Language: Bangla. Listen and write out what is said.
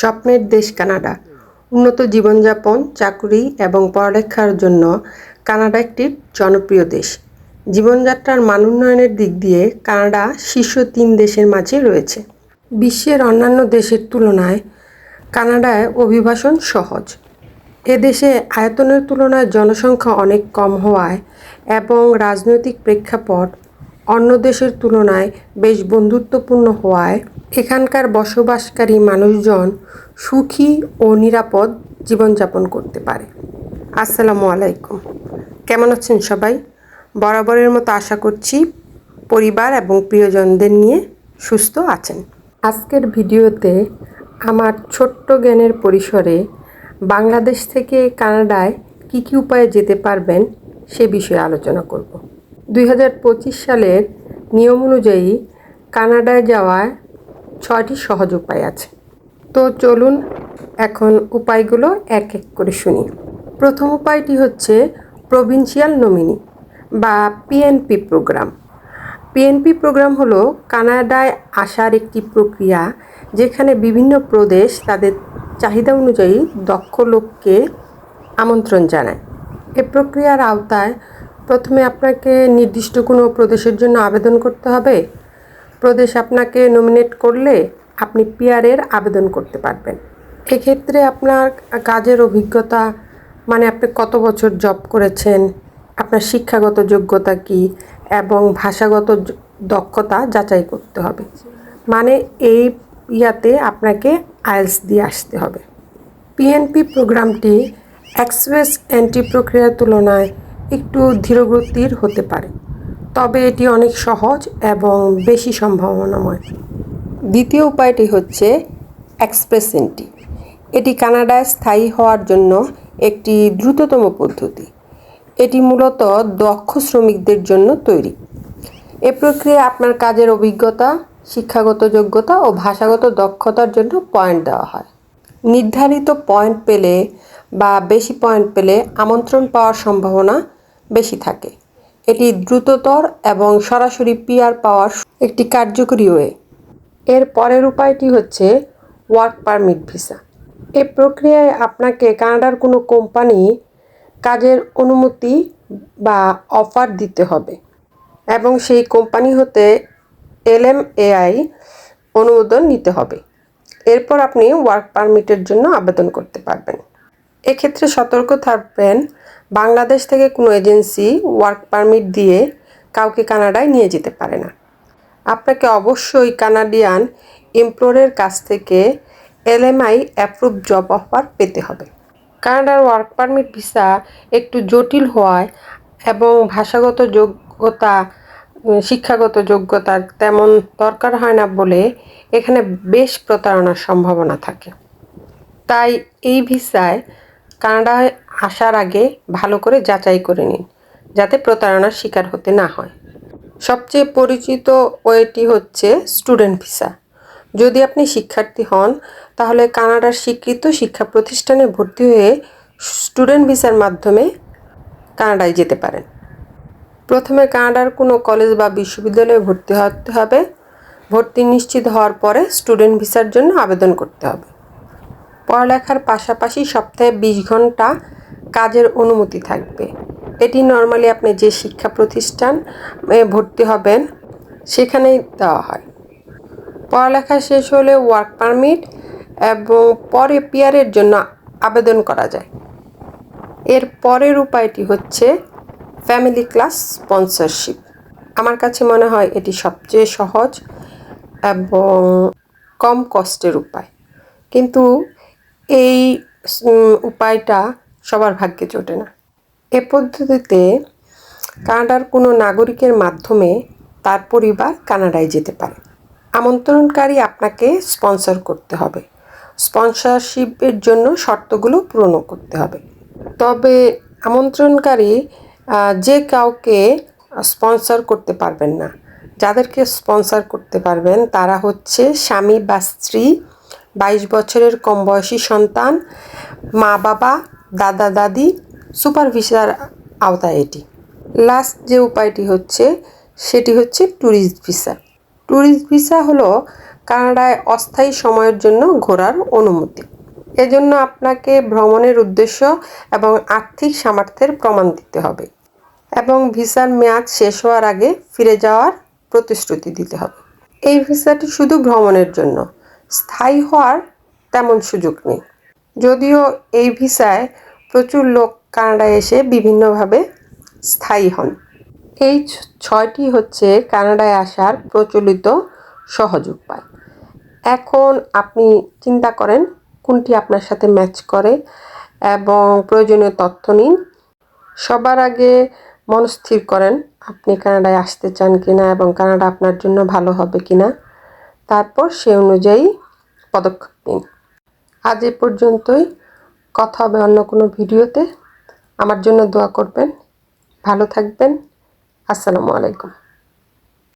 স্বপ্নের দেশ কানাডা। উন্নত জীবনযাপন, চাকুরি এবং পড়ালেখার জন্য কানাডা একটি জনপ্রিয় দেশ। জীবনযাত্রার মান উন্নয়নের দিক দিয়ে কানাডা শীর্ষ তিন দেশের মাঝে রয়েছে। বিশ্বের অন্যান্য দেশের তুলনায় কানাডায় অভিবাসন সহজ। এদেশে আয়তনের তুলনায় জনসংখ্যা অনেক কম হওয়ায় এবং রাজনৈতিক প্রেক্ষাপট অন্য দেশের তুলনায় বেশ বন্ধুত্বপূর্ণ হওয়ায় এখানকার বসবাসকারী মানুষজন সুখী ও নিরাপদ জীবনযাপন করতে পারে। আসসালামু আলাইকুম। কেমন আছেন সবাই? বরাবরের মতো আশা করছি পরিবার এবং প্রিয়জনদের নিয়ে সুস্থ আছেন। আজকের ভিডিওতে আমার ছোট্ট জ্ঞানের পরিসরে বাংলাদেশ থেকে কানাডায় কী কী উপায়ে যেতে পারবেন সে বিষয়ে আলোচনা করব। দুই হাজার পঁচিশ সালের নিয়ম অনুযায়ী কানাডায় যাওয়ার ছয়টি সহজ উপায় আছে। তো চলুন এখন উপায়গুলো এক এক করে শুনি। প্রথম উপায়টি হচ্ছে প্রভিন্সিয়াল নমিনি বা পিএনপি প্রোগ্রাম। পিএনপি প্রোগ্রাম হলো কানাডায় আসার একটি প্রক্রিয়া যেখানে বিভিন্ন প্রদেশ তাদের চাহিদা অনুযায়ী দক্ষ লোককে আমন্ত্রণ জানায়। এ প্রক্রিয়ার আওতায় প্রথমে আপনাকে নির্দিষ্ট কোনো প্রদেশের জন্য আবেদন করতে হবে। প্রদেশ আপনাকে নমিনেট করলে আপনি পিয়ারের আবেদন করতে পারবেন। এক্ষেত্রে আপনার কাজের অভিজ্ঞতা মানে আপনি কত বছর জব করেছেন, আপনার শিক্ষাগত যোগ্যতা কি, এবং ভাষাগত দক্ষতা যাচাই করতে হবে। মানে এই ইয়াতে আপনাকে আইএলস দিয়ে আসতে হবে। পিএনপি প্রোগ্রামটি এক্সপ্রেস এন্ট্রি প্রক্রিয়ার তুলনায় একটু ধীরগতির হতে পারে। তবে এটি অনেক সহজ এবং বেশি সম্ভাবনাময়। দ্বিতীয় উপায়টি হচ্ছে এক্সপ্রেস এন্ট্রি এটি কানাডায় স্থায়ী হওয়ার জন্য একটি দ্রুততম পদ্ধতি। এটি মূলত দক্ষ শ্রমিকদের জন্য তৈরি। এ প্রক্রিয়া আপনার কাজের অভিজ্ঞতা, শিক্ষাগত যোগ্যতা ও ভাষাগত দক্ষতার জন্য পয়েন্ট দেওয়া হয়। নির্ধারিত পয়েন্ট পেলে বা বেশি পয়েন্ট পেলে আমন্ত্রণ পাওয়ার সম্ভাবনা বেশি থাকে। এটি দ্রুততর এবং সরাসরি পিআর পাওয়ার একটি কার্যকরী ওয়ে। এর পরের উপায়টি হচ্ছে ওয়ার্ক পারমিট ভিসা। এই প্রক্রিয়ায় আপনাকে কানাডার কোনো কোম্পানি কাজের অনুমতি বা অফার দিতে হবে এবং সেই কোম্পানি হতে এলএমএআই অনুমোদন নিতে হবে। এরপর আপনি ওয়ার্ক পারমিটের জন্য আবেদন করতে পারবেন। এক্ষেত্রে সতর্ক থাকবেন। বাংলাদেশ থেকে কোনো এজেন্সি ওয়ার্ক পারমিট দিয়ে কাউকে কানাডায় নিয়ে যেতে পারে না। আপনাকে অবশ্যই কানাডিয়ান এমপ্লয়ের কাছ থেকে এলএমআই অ্যাপ্রুভ জব অফার পেতে হবে। কানাডার ওয়ার্ক পারমিট ভিসা একটু জটিল হওয়ায় এবং ভাষাগত যোগ্যতা শিক্ষাগত যোগ্যতার তেমন দরকার হয় না বলে এখানে বেশ প্রতারণার সম্ভাবনা থাকে। তাই এই ভিসায় কানাডায় আসার আগে ভালো করে যাচাই করে নিন, যাতে প্রতারণার শিকার হতে না হয়। সবচেয়ে পরিচিত ওয়েটি হচ্ছে স্টুডেন্ট ভিসা। যদি আপনি শিক্ষার্থী হন, তাহলে কানাডার স্বীকৃত শিক্ষা প্রতিষ্ঠানে ভর্তি হয়ে স্টুডেন্ট ভিসার মাধ্যমে কানাডায় যেতে পারেন। প্রথমে কানাডার কোনো কলেজ বা বিশ্ববিদ্যালয়ে ভর্তি হতে হবে। ভর্তি নিশ্চিত হওয়ার পরে স্টুডেন্ট ভিসার জন্য আবেদন করতে হবে। পড়ালেখার পাশাপাশি সপ্তাহে বিশ ঘণ্টা কাজের অনুমতি থাকবে। এটি নর্মালি আপনি যে শিক্ষা প্রতিষ্ঠান ভর্তি হবেন, সেখানেই দেওয়া হয়। পড়ালেখা শেষ হলে ওয়ার্ক পারমিট এবং পরে পিয়ারের জন্য আবেদন করা যায়। এর পরের উপায়টি হচ্ছে ফ্যামিলি ক্লাস স্পন্সরশিপ আমার কাছে মনে হয় এটি সবচেয়ে সহজ এবং কম কষ্টের উপায়। কিন্তু এই উপায়টা সবার ভাগ্যে জোটে না। এ পদ্ধতিতে কানাডার কোনো নাগরিকের মাধ্যমে তার পরিবার কানাডায় যেতে পারে। আমন্ত্রণকারী আপনাকে স্পন্সর করতে হবে। স্পন্সরশিপের জন্য শর্তগুলো পূরণ করতে হবে। তবে আমন্ত্রণকারী যে কাউকে স্পন্সর করতে পারবেন না, যাদেরকে স্পন্সর করতে পারবেন, তারা হচ্ছে স্বামী বা স্ত্রী বাইশ বছরের কম বয়সী সন্তান, মা বাবা, দাদা দাদি সুপারভিসার আওতায় এটি। লাস্ট যে উপায়টি হচ্ছে, সেটি হচ্ছে ট্যুরিস্ট ভিসা। ট্যুরিস্ট ভিসা হলো কানাডায় অস্থায়ী সময়ের জন্য ঘোরার অনুমতি। এজন্য আপনাকে ভ্রমণের উদ্দেশ্য এবং আর্থিক সামর্থ্যের প্রমাণ দিতে হবে এবং ভিসার মেয়াদ শেষ হওয়ার আগে ফিরে যাওয়ার প্রতিশ্রুতি দিতে হবে। এই ভিসাটি শুধু ভ্রমণের জন্য স্থায়ী হওয়ার তেমন সুযোগ নেই। যদিও এই ভিসায় প্রচুর লোক কানাডায় এসে বিভিন্নভাবে স্থায়ী হন। এই ছয়টি হচ্ছে কানাডায় আসার প্রচলিত সহজ উপায়। এখন আপনি চিন্তা করেন কোনটি আপনার সাথে ম্যাচ করে এবং প্রয়োজনীয় তথ্য নিন। সবার আগে মনস্থির করেন, আপনি কানাডায় আসতে চান কিনা এবং কানাডা আপনার জন্য ভালো হবে কিনা। তারপর সে অনুযায়ী পদক্ষেপ নিন। আজ এ পর্যন্তই। কথা হবে অন্য কোনো ভিডিওতে। আমার জন্য দোয়া করবেন। ভালো থাকবেন। আসসালামু আলাইকুম।